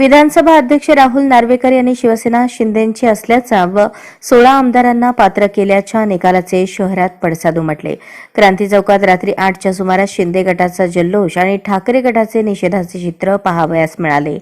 विधानसभा अध्यक्ष राहुल नार्वेकर यांनी शिवसेना शिंदेची असल्याचा व सोळा आमदारांना पात्र केल्याच्या निकालाचे शहरात पडसाद उमटले. क्रांती चौकात रात्री आठच्या सुमारास शिंदे गटाचा जल्लोष आणि ठाकरे गटाचे निषेधाचे चित्र पाहावयास मिळाले.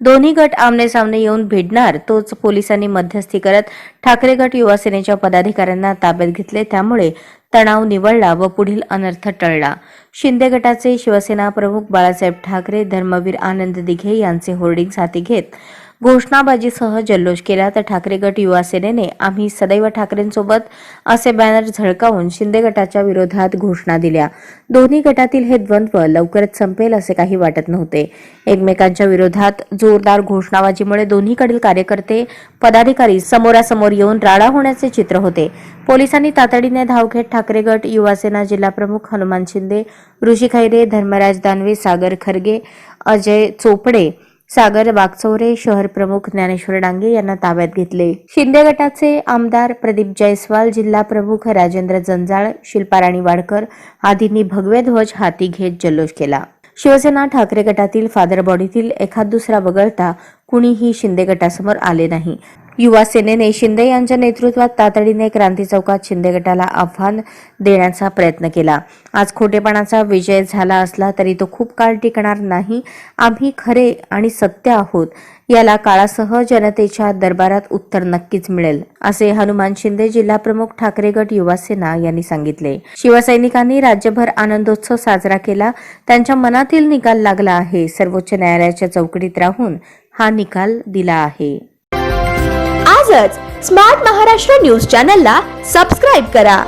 दोन्ही गट आमने सामने येऊन भिडणार तोच पोलिसांनी मध्यस्थी करत ठाकरे गट युवासेनेच्या पदाधिकाऱ्यांना ताब्यात घेतले. त्यामुळे तणाव निवळला व पुढील अनर्थ टळला. शिंदे गटाचे शिवसेना प्रमुख बाळासाहेब ठाकरे धर्मवीर आनंद दिघे यांचे होर्डिंग हाती घेत घोषणाबाजीसह जल्लोष केला तर ठाकरे गट युवा सेनेने आम्ही सदैव ठाकरेंसोबत असे बॅनर झळकावून शिंदे गटाच्या विरोधात घोषणा दिल्या. दोन्ही गटातील हे द्वंद्व लवकरच संपेल असे काही वाटत नव्हते. एकमेकांच्या विरोधात जोरदार घोषणाबाजीमुळे दोन्हीकडील कार्यकर्ते पदाधिकारी समोरासमोर येऊन राडा होण्याचे चित्र होते. पोलिसांनी तातडीने धाव घेत ठाकरे गट युवासेना जिल्हाप्रमुख हनुमान शिंदे ऋषी खैरे धर्मराज दानवे सागर खरगे अजय चोपडे सागर वागचौरे शहर प्रमुख ज्ञानेश्वर डांगे यांना ताब्यात घेतले. शिंदे गटाचे आमदार प्रदीप जयस्वाल जिल्हा प्रमुख राजेंद्र जंजाळ शिल्पाराणी वाडकर आदींनी भगवे ध्वज हाती घेत जल्लोष केला. शिवसेना ठाकरे गटातील फादर बॉडीतील एखाद दुसरा वगळता कुणीही शिंदे गटासमोर आले नाही. युवा सेनेने शिंदे यांच्या नेतृत्वात तातडीने क्रांती चौकात शिंदे गटाला आव्हान देण्याचा प्रयत्न केला. आज खोटेपणाचा विजय झाला असला तरी तो खूप काळ टिकणार नाही. आम्ही खरे आणि सत्य आहोत. याला काळासह जनतेच्या दरबारात उत्तर नक्कीच मिळेल असे हनुमान शिंदे जिल्हाप्रमुख ठाकरे गट युवा सेना यांनी सांगितले. शिवसैनिकांनी राज्यभर आनंदोत्सव साजरा केला त्यांच्या मनातील निकाल लागला आहे सर्वोच्च न्यायालयाच्या चौकटीत राहून हा निकाल दिला आहे. आजच स्मार्ट महाराष्ट्र न्यूज चॅनलला सबस्क्राईब करा.